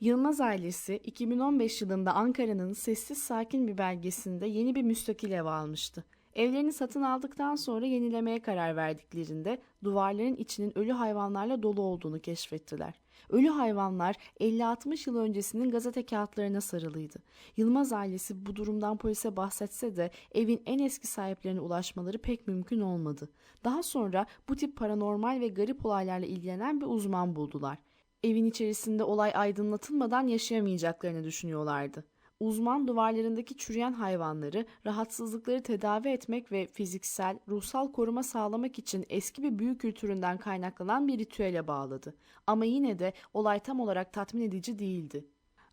Yılmaz ailesi 2015 yılında Ankara'nın sessiz sakin bir belgesinde yeni bir müstakil ev almıştı. Evlerini satın aldıktan sonra yenilemeye karar verdiklerinde duvarların içinin ölü hayvanlarla dolu olduğunu keşfettiler. Ölü hayvanlar 50-60 yıl öncesinin gazete kağıtlarına sarılıydı. Yılmaz ailesi bu durumdan polise bahsetse de evin en eski sahiplerine ulaşmaları pek mümkün olmadı. Daha sonra bu tip paranormal ve garip olaylarla ilgilenen bir uzman buldular. Evin içerisinde olay aydınlatılmadan yaşayamayacaklarını düşünüyorlardı. Uzman duvarlarındaki çürüyen hayvanları rahatsızlıkları tedavi etmek ve fiziksel, ruhsal koruma sağlamak için eski bir büyü kültüründen kaynaklanan bir ritüele bağladı. Ama yine de olay tam olarak tatmin edici değildi.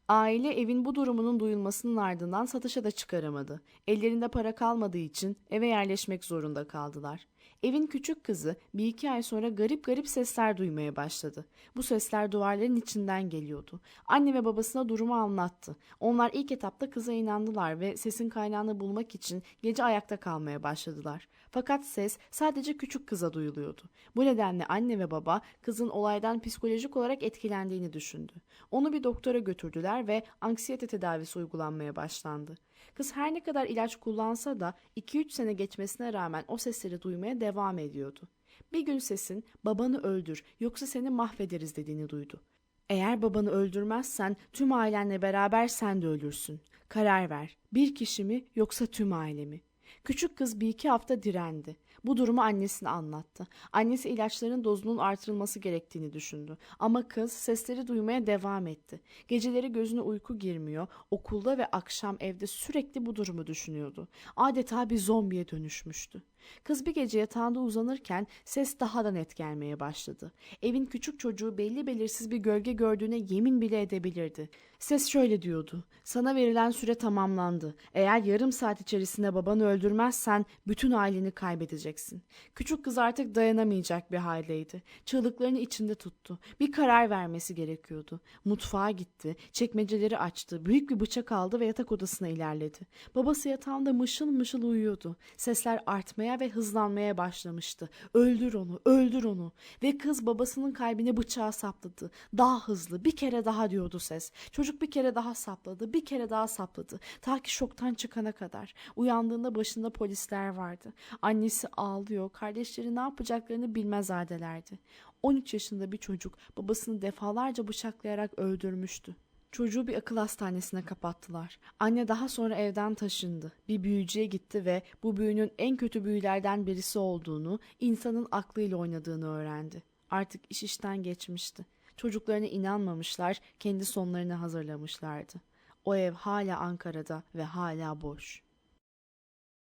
Aile evin bu durumunun duyulmasının ardından satışa da çıkaramadı. Ellerinde para kalmadığı için eve yerleşmek zorunda kaldılar. Evin küçük kızı bir iki ay sonra garip garip sesler duymaya başladı. Bu sesler duvarların içinden geliyordu. Anne ve babasına durumu anlattı. Onlar ilk etapta kıza inandılar ve sesin kaynağını bulmak için gece ayakta kalmaya başladılar. Fakat ses sadece küçük kıza duyuluyordu. Bu nedenle anne ve baba kızın olaydan psikolojik olarak etkilendiğini düşündü. Onu bir doktora götürdüler ve anksiyete tedavisi uygulanmaya başlandı. Kız her ne kadar ilaç kullansa da 2-3 sene geçmesine rağmen o sesleri duymaya devam ediyordu. Bir gün sesin babanı öldür yoksa seni mahvederiz dediğini duydu. Eğer babanı öldürmezsen tüm ailenle beraber sen de ölürsün. Karar ver. Bir kişi mi yoksa tüm ailemi? Küçük kız bir iki hafta direndi. Bu durumu annesine anlattı. Annesi ilaçların dozunun artırılması gerektiğini düşündü. Ama kız sesleri duymaya devam etti. Geceleri gözüne uyku girmiyor, okulda ve akşam evde sürekli bu durumu düşünüyordu. Adeta bir zombiye dönüşmüştü. Kız bir gece yatağında uzanırken ses daha da net gelmeye başladı. Evin küçük çocuğu belli belirsiz bir gölge gördüğüne yemin bile edebilirdi. Ses şöyle diyordu. Sana verilen süre tamamlandı. Eğer yarım saat içerisinde babanı öldürmezsen bütün aileni kaybedeceksin. Küçük kız artık dayanamayacak bir haldeydi. Çığlıklarını içinde tuttu. Bir karar vermesi gerekiyordu. Mutfağa gitti. Çekmeceleri açtı. Büyük bir bıçak aldı ve yatak odasına ilerledi. Babası yatağında mışıl mışıl uyuyordu. Sesler artmaya ve hızlanmaya başlamıştı. Öldür onu, öldür onu. Ve kız babasının kalbine bıçağı sapladı. Daha hızlı, bir kere daha diyordu ses. Çocuk bir kere daha sapladı, bir kere daha sapladı. Ta ki şoktan çıkana kadar. Uyandığında başında polisler vardı. Annesi ağlıyor, kardeşleri ne yapacaklarını bilmezhadelerdi. 13 yaşında bir çocuk babasını defalarca bıçaklayarak öldürmüştü. Çocuğu bir akıl hastanesine kapattılar. Anne daha sonra evden taşındı. Bir büyücüye gitti ve bu büyünün en kötü büyülerden birisi olduğunu, insanın aklıyla oynadığını öğrendi. Artık iş işten geçmişti. Çocuklarına inanmamışlar, kendi sonlarını hazırlamışlardı. O ev hala Ankara'da ve hala boş.